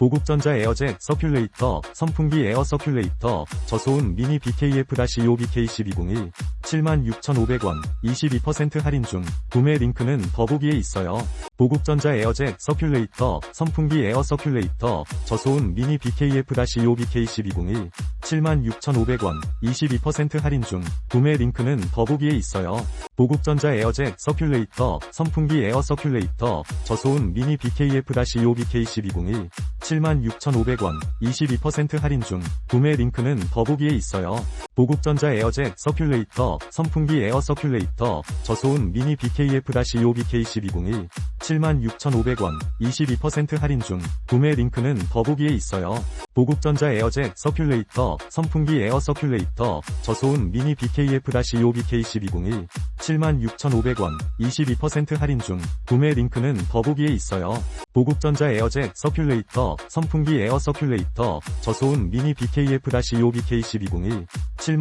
보급전자 에어잭 서큘레이터, 선풍기 에어 서큘레이터, 저소음 미니 BKF-25 BK1201, 76,500원, 22% 할인 중, 구매 링크는 더보기에 있어요. 보급전자 에어잭 서큘레이터, 선풍기 에어 서큘레이터, 저소음 미니 BKF-25 BK1201, 76,500원, 22% 할인 중, 구매 링크는 더보기에 있어요. 보급전자 에어잭 서큘레이터, 선풍기 에어 서큘레이터, 저소음 미니 BKF-25 BK1201, 76,500원, 22% 할인 중, 구매 링크는 더보기에 있어요. 보급전자 에어잭 서큘레이터, 선풍기 에어 서큘레이터, 저소음 미니 BKF-25 BK1201, 76,500원, 22% 할인 중, 구매 링크는 더보기에 있어요. 보급전자 에어잭 서큘레이터, 선풍기 에어 서큘레이터, 저소음 미니 BKF-25 BK1201, 76,500원, 22% 할인 중, 구매 링크는 더보기에 있어요. 보급전자 에어잭 서큘레이터, 선풍기 에어 서큘레이터, 저소음 미니 BKF-25 BK1201, 7만